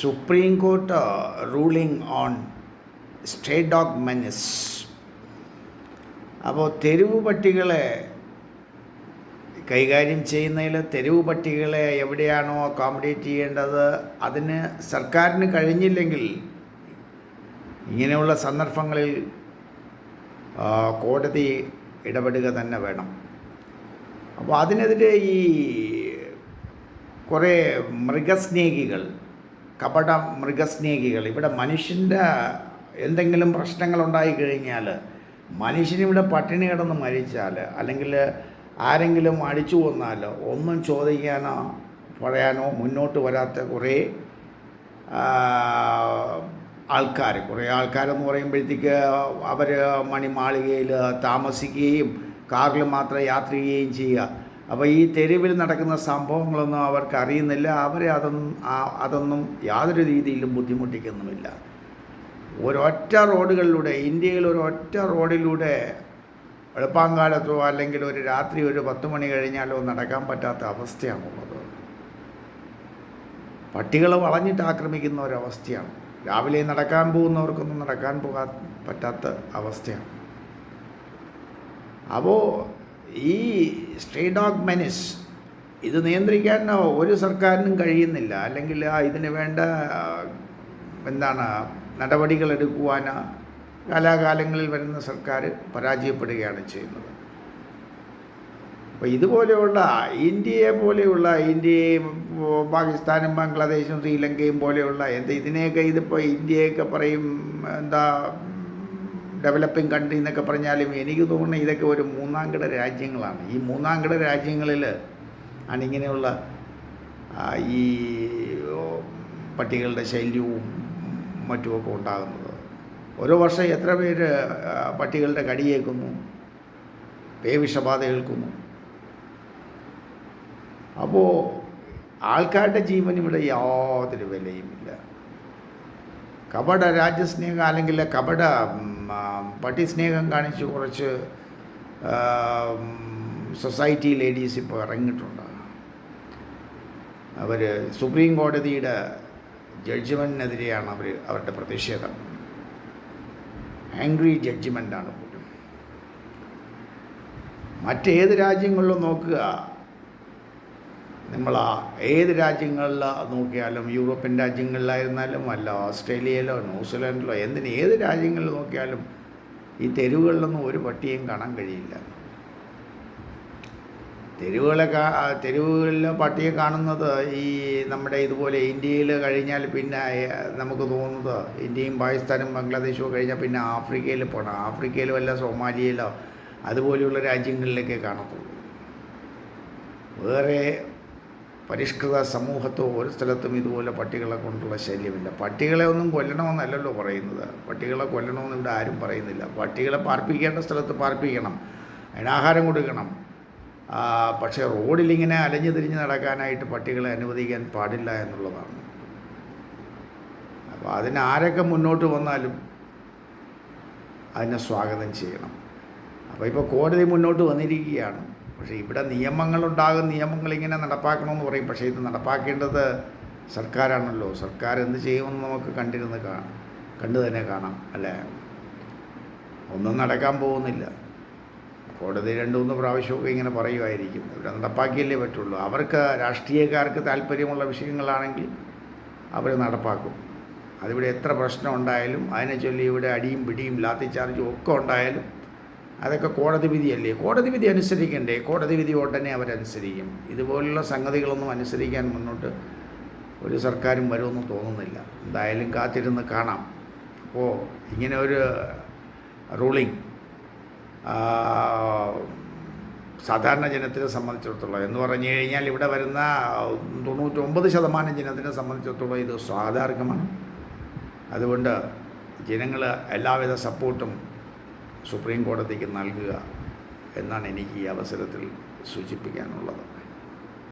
Supreme court ruling on state dog menace അപ്പോൾ തെരുവ് പട്ടികളെ കൈകാര്യം ചെയ്യുന്നതിൽ തെരുവ് പട്ടികളെ എവിടെയാണോ അക്കോമഡേറ്റ് ചെയ്യേണ്ടത്? അതിന് സർക്കാരിന് കഴിഞ്ഞില്ലെങ്കിൽ ഇങ്ങനെയുള്ള സന്ദർഭങ്ങളിൽ കോടതി ഇടപെടുക തന്നെ വേണം. അപ്പോൾ അതിനെതിരെ ഈ കുറേ മൃഗസ്നേഹികൾ കപട മൃഗസ്നേഹികൾ. ഇവിടെ മനുഷ്യന്റെ എന്തെങ്കിലും പ്രശ്നങ്ങളുണ്ടായി കഴിഞ്ഞാൽ മനുഷ്യനിവിടെ പട്ടിണി കിടന്ന് മരിച്ചാൽ അല്ലെങ്കിൽ ആരെങ്കിലും അടിച്ചു കൊന്നാൽ ഒന്നും ചോദിക്കാനോ പറയാനോ മുന്നോട്ട് വരാത്ത കുറേ ആൾക്കാർ. കുറേ ആൾക്കാരെന്ന് പറയുമ്പോഴത്തേക്ക് അവർ മണിമാളികയിൽ താമസിക്കുകയും കാറിൽ മാത്രം യാത്ര ചെയ്യുകയും ചെയ്യുക. അപ്പോൾ ഈ തെരുവിൽ നടക്കുന്ന സംഭവങ്ങളൊന്നും അവർക്ക് അറിയുന്നില്ല. അവരെ അതൊന്നും അതൊന്നും യാതൊരു രീതിയിലും ബുദ്ധിമുട്ടിക്കുന്നുമില്ല. ഒരൊറ്റ റോഡുകളിലൂടെ ഇന്ത്യയിൽ ഒരൊറ്റ റോഡിലൂടെ വെളുപ്പാങ്കാലത്തോ അല്ലെങ്കിൽ ഒരു രാത്രി ഒരു പത്ത് മണി കഴിഞ്ഞാലോ നടക്കാൻ പറ്റാത്ത അവസ്ഥയാണുള്ളത്. പട്ടികൾ വളഞ്ഞിട്ട് ആക്രമിക്കുന്ന ഒരവസ്ഥയാണ്. രാവിലെ നടക്കാൻ പോകുന്നവർക്കൊന്നും നടക്കാൻ പോകാൻ പറ്റാത്ത അവസ്ഥയാണ്. അപ്പോൾ ഈ സ്ട്രീ ഡോഗ് മെനിസ് ഇത് നിയന്ത്രിക്കാൻ ഒരു സർക്കാരിനും കഴിയുന്നില്ല. അല്ലെങ്കിൽ ഇതിന് വേണ്ട എന്താണ് നടപടികൾ എടുക്കുവാൻ കാലാകാലങ്ങളിൽ വരുന്ന സർക്കാർ പരാജയപ്പെടുകയാണ് ചെയ്യുന്നത്. അപ്പോൾ ഇതുപോലെയുള്ള ഇന്ത്യയെ പോലെയുള്ള ഇന്ത്യയും പാകിസ്ഥാനും ബംഗ്ലാദേശും ശ്രീലങ്കയും പോലെയുള്ള എന്ത് ഇതിനെയൊക്കെ ഇതിപ്പോൾ ഇന്ത്യയൊക്കെ പറയും എന്താ ഡെവലപ്പിംഗ് കൺട്രി എന്നൊക്കെ പറഞ്ഞാലും എനിക്ക് തോന്നുന്നത് ഇതൊക്കെ ഒരു മൂന്നാംകിട രാജ്യങ്ങളാണ്. ഈ മൂന്നാംകിട രാജ്യങ്ങളിൽ ആണ് ഇങ്ങനെയുള്ള ഈ പട്ടികളുടെ ശല്യവും മറ്റുമൊക്കെ ഉണ്ടാകുന്നത്. ഓരോ വർഷം എത്ര പേര് പട്ടികളുടെ കടിയേക്കുന്നു പേവിഷബാധ ഏൽക്കുന്നു അപ്പോൾ ആൾക്കാരുടെ ജീവൻ ഇവിടെ യാതൊരു വിലയുമില്ല. കപട രാജ്യസ്നേഹം അല്ലെങ്കിൽ കപട ഉം, ആ, പട്ടി സ്നേഹം കാണിച്ച് കുറച്ച് സൊസൈറ്റി ലേഡീസ് ഇപ്പോൾ ഇറങ്ങിയിട്ടുണ്ട്. അവർ സുപ്രീം കോടതിയുടെ ജഡ്ജ്മെന്റിനെതിരെയാണ് അവർ അവരുടെ പ്രതിഷേധം. ആംഗ്രി ജഡ്ജ്മെന്റാണ് പോലും. മറ്റേത് രാജ്യങ്ങളിലും നോക്കുക നമ്മൾ ആ ഏത് രാജ്യങ്ങളിൽ നോക്കിയാലും യൂറോപ്യൻ രാജ്യങ്ങളിലായിരുന്നാലും അല്ല ഓസ്ട്രേലിയയിലോ ന്യൂസിലാൻഡിലോ എന്തിന് ഏത് രാജ്യങ്ങളിൽ നോക്കിയാലും ഈ തെരുവുകളിലൊന്നും ഒരു പട്ടിയും കാണാൻ കഴിയില്ല. തെരുവുകളെ തെരുവുകളിൽ പട്ടിയെ കാണുന്നത് ഈ നമ്മുടെ ഇതുപോലെ ഇന്ത്യയിൽ കഴിഞ്ഞാൽ പിന്നെ നമുക്ക് തോന്നുന്നത് ഇന്ത്യയും പാകിസ്ഥാനും ബംഗ്ലാദേശും കഴിഞ്ഞാൽ പിന്നെ ആഫ്രിക്കയിൽ പോകണം ആഫ്രിക്കയിലും അല്ല സോമാലിയയിലോ അതുപോലെയുള്ള രാജ്യങ്ങളിലൊക്കെ കാണത്തുള്ളൂ. വേറെ പരിഷ്കൃത സമൂഹത്തോ ഒരു സ്ഥലത്തും ഇതുപോലെ പട്ടികളെ കൊണ്ടുള്ള ശല്യമില്ല. പട്ടികളെ ഒന്നും കൊല്ലണമെന്നല്ലല്ലോ പറയുന്നത്. പട്ടികളെ കൊല്ലണമെന്ന് ഇവിടെ ആരും പറയുന്നില്ല. പട്ടികളെ പാർപ്പിക്കേണ്ട സ്ഥലത്ത് പാർപ്പിക്കണം. അതിന് ആഹാരം കൊടുക്കണം. പക്ഷേ പക്ഷേ റോഡിലിങ്ങനെ അലഞ്ഞു തിരിഞ്ഞ് നടക്കാനായിട്ട് പട്ടികളെ അനുവദിക്കാൻ പാടില്ല എന്നുള്ളതാണ്. അപ്പോൾ അതിന് ആരൊക്കെ മുന്നോട്ട് വന്നാലും അതിനെ സ്വാഗതം ചെയ്യണം. അപ്പോൾ ഇപ്പോൾ കോടതി മുന്നോട്ട് വന്നിരിക്കുകയാണ്. പക്ഷേ ഇവിടെ നിയമങ്ങളുണ്ടാകും നിയമങ്ങൾ ഇങ്ങനെ നടപ്പാക്കണമെന്ന് പറയും. പക്ഷേ ഇത് നടപ്പാക്കേണ്ടത് സർക്കാരാണല്ലോ. സർക്കാർ എന്ത് ചെയ്യുമെന്ന് നമുക്ക് കണ്ടിരുന്ന് കാണാം കണ്ടു തന്നെ കാണാം അല്ലേ? ഒന്നും നടക്കാൻ പോകുന്നില്ല. കോടതി രണ്ടു മൂന്ന് പ്രാവശ്യമൊക്കെ ഇങ്ങനെ പറയുമായിരിക്കും. ഇവിടെ നടപ്പാക്കിയല്ലേ പറ്റുള്ളൂ. അവർക്ക് രാഷ്ട്രീയക്കാർക്ക് താല്പര്യമുള്ള വിഷയങ്ങളാണെങ്കിൽ അവർ നടപ്പാക്കും. അതിവിടെ എത്ര പ്രശ്നം ഉണ്ടായാലും അതിനെ ചൊല്ലി ഇവിടെ അടിയും പിടിയും ലാത്തി ചാർജും ഒക്കെ ഉണ്ടായാലും അതൊക്കെ കോടതി വിധിയല്ലേ? കോടതി വിധി അനുസരിക്കണ്ടേ? കോടതി വിധി ഉടനെ അവരനുസരിക്കും. ഇതുപോലുള്ള സംഗതികളൊന്നും അനുസരിക്കാൻ മുന്നോട്ട് ഒരു സർക്കാരും വരുമെന്ന് തോന്നുന്നില്ല. എന്തായാലും കാത്തിരുന്ന് കാണാം. അപ്പോൾ ഇങ്ങനെ ഒരു റൂളിംഗ് സാധാരണ ജനത്തിനെ സംബന്ധിച്ചിടത്തോളം എന്ന് പറഞ്ഞു കഴിഞ്ഞാൽ ഇവിടെ വരുന്ന തൊണ്ണൂറ്റൊമ്പത് ശതമാനം ജനത്തിനെ സംബന്ധിച്ചിടത്തോളം ഇത് സ്വാഗതാർഹമാണ് അതുകൊണ്ട് ജനങ്ങൾ എല്ലാവിധ സപ്പോർട്ടും സുപ്രീം കോടതിക്ക് നൽകുക എന്നാണ് എനിക്ക് ഈ അവസരത്തിൽ സൂചിപ്പിക്കാനുള്ളത്.